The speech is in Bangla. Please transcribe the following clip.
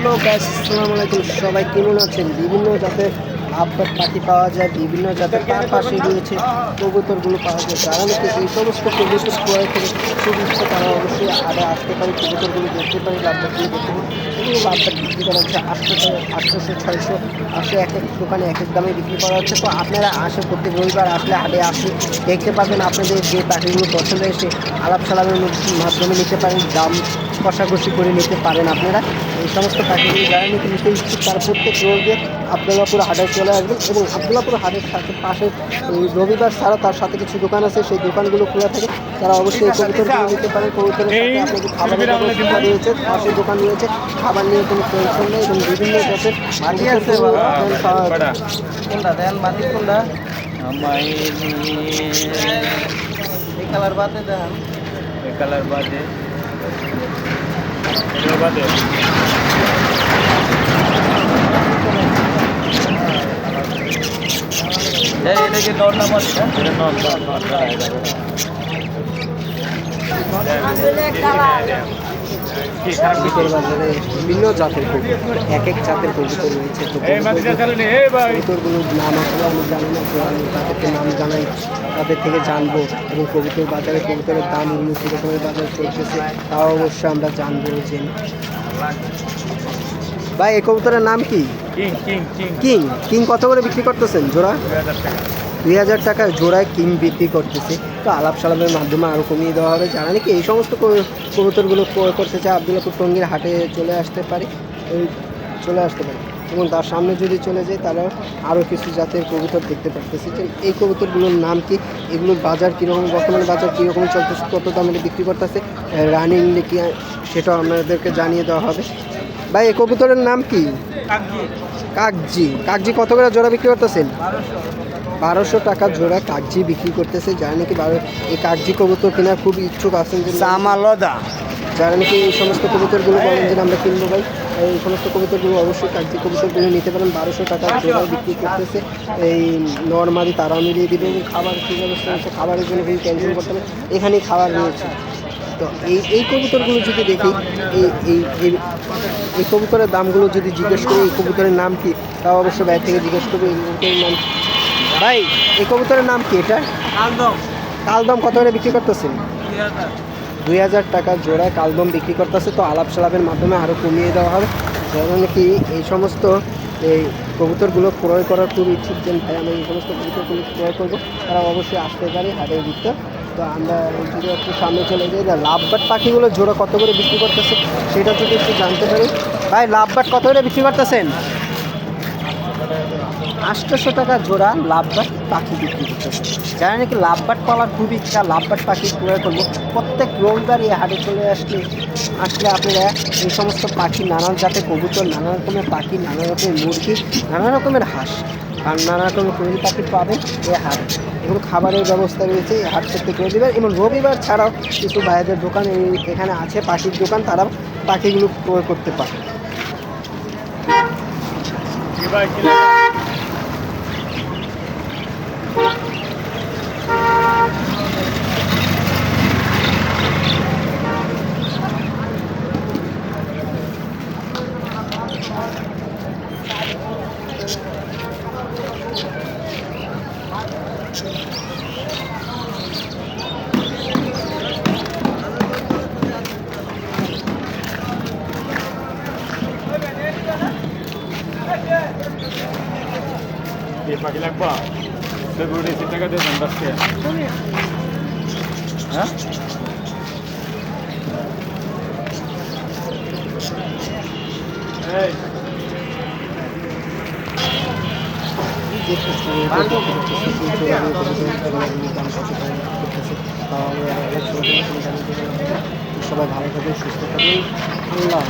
হ্যালো গ্যাস আসসালামু আলাইকুম। সবাই কেমন আছেন? বিভিন্ন জাতের আপডেট পাখি পাওয়া যায়, বিভিন্ন জাতের তার পাশে রয়েছে কবুতরগুলো পাওয়া যায়। যারা নাকি এই সমস্ত কবুতর ক্রয় করে খুব ইচ্ছে, তারা অবশ্যই আগে আসতে পারে, কবুতরগুলো দেখতে পারে লাভবাটগুলো দেখতে পারে। এগুলো লাভবাট বিক্রি করা হচ্ছে আটশোশো আটশোশো ছয়শো আসে এক এক দোকানে এক এক দামে বিক্রি করা হচ্ছে। তো আপনারা আসে প্রত্যেক রবিবার আসলে হাটে আসলে দেখতে পাবেন আপনাদের যে পাখিগুলো পছন্দ এসে আলাপ সালামের মাধ্যমে নিতে পারেন, দাম কষাকষি করে নিতে পারেন আপনারা। এই সমস্ত পাখিগুলি যারা নাকি নিতে ইচ্ছুক তারা প্রত্যেক রবিবার আবদুল্লাপুর হাটে চলে আসবেন এবং আবদুল্লাপুর হাটের সাথে পাশে এই রবিবার ছাড়া তার সাথে কিছু দোকান আছে সেই দোকানগুলো খোলা থাকে। তারা অবশ্যই এই কবুতরগুলো নিতে পারেন কবুতরের সাথে আপনাদের খাবারের ব্যবস্থা রয়েছে পাশে দোকান রয়েছে খাবার নিয়ে কোনো টেনশন নেই এবং বিভিন্ন জাতের। কোনটা দেন কোনটা? এই কালার বাদে দেন। কালার বাদে। এটার বাদে এই এটা কি দর নাম আছে এটা নন বাজারে বিভিন্ন জাতের কবুতর এক এক জাতের কবুতর রয়েছে। তো এই মাটিটা চালু নেই এই ভাই। কবুতরগুলোর নাম আসলে আমি জানি না তো আমি তাদেরকে নাম জানাই তাদের থেকে জানব। এবং কবুতর বাজারে কবুতরের দামগুলো কীরকমের বাজার চলতেছে তাও অবশ্যই আমরা জানব জেনে ভাই এই কবুতরের নাম কি? কিং কিং কত করে বিক্রি করতেছেন? জোড়া? দুই হাজার টাকা। জোড়ায় কিং বিক্রি করতেছে। আলাপ সালামের মাধ্যমে আরও কমিয়ে দেওয়া হবে। যারা নাকি এই সমস্ত কবুতরগুলো করতে চায় আবদুল্লাপুর টঙ্গির হাটে চলে আসতে পারে। চলে আসতে পারে। এবং তার সামনে যদি চলে যায় তারা আরও কিছু জাতের কবুতর দেখতে পারতেছে। তো এই কবুতরগুলোর নাম কি? এগুলোর বাজার কীরকম বর্তমানে বাজার কীরকম চলতেছে কত দামে বিক্রি করতেছে রানিং কি সেটাও আপনাদেরকে জানিয়ে দেওয়া হবে। ভাই এই কবুতরের নাম কি? কাকজি। কাকজি। কত করে জোড়া বিক্রি করতেছেন? বারোশো টাকা জোড়া কাগজি বিক্রি করতেছে যারা নাকি বারো এই কাগজি কবুতর কেনার খুব ইচ্ছুক আছেন যে সামালদা। যারা নাকি এই সমস্ত কবুতরগুলো বলেন যে আমরা কিনবো ভাই এই সমস্ত কবুতরগুলো অবশ্যই কাগজি কবুতরগুলো নিতে পারেন। বারোশো টাকা জোড়া বিক্রি করতেছে। এই নর্মালি তারা মিলিয়ে দিবে। এবং খাবার কী ব্যবস্থা রয়েছে খাবারের জন্য কোনো টেনশন করতে হবে। এখানেই খাবার রয়েছে। তো এই এই কবুতরগুলো যদি দেখি এই এই এই- কবুতরের দামগুলো যদি জিজ্ঞেস করি এই কবুতরের নাম কি তাও অবশ্য বাইরে থেকে জিজ্ঞেস করব। এই কবুতরের নাম। ভাই এই কবুতরের নাম কি এটা? আলদম কালদম কত করে বিক্রি করতেছেন? দুই হাজার। টাকা জোড়ায় কালদম বিক্রি করতেছে তো আলাপ সালাপের মাধ্যমে আরও কমিয়ে দেওয়া হবে। যারা কি এই সমস্ত এই কবুতরগুলো ক্রয় করার খুব ইচ্ছুক যে ভাই আমি এই সমস্ত কবুতরগুলো ক্রয় করব তারা অবশ্যই আসতে পারে হাটের ভিতর। তো আমরা যদি একটু সামনে চলে যাই। যে লাভবাট পাখিগুলো জোড়া কত করে বিক্রি করতেছে সেটা যদি একটু জানতে পারি। ভাই লাভবাট কত করে বিক্রি করতেছেন? আটশোশো টাকা জোড়া লাভবাট পাখি বিক্রি করতেছে যারা নাকি লাভবাট পালার খুব ইচ্ছা, লাভবাট পাখি ক্রয় করব, প্রত্যেক রবিবার এই হাটে চলে আসলে আসলে আপনারা এই সমস্ত পাখি, নানান জাতের কবুতর নানা রকমের পাখি নানা রকমের মুরগি নানা রকমের হাঁস, আর নানা রকমের কোয়েল পাখি পাবেন এই হাট। এবং খাবারের ব্যবস্থা রয়েছে এই হাট প্রত্যেক রবিবার এবং রবিবার ছাড়াও কিছু ভাইদের দোকান এই- এখানে আছে, পাখির দোকান তারা পাখিগুলো ক্রয় করতে পারে। কি ভাই কি ফেব্রুয়ারি তিন টাকা দেবেন বাসকে হ্যাঁ সবাই ভালো থাকবেন সুস্থ থাকবেন আল্লাহ।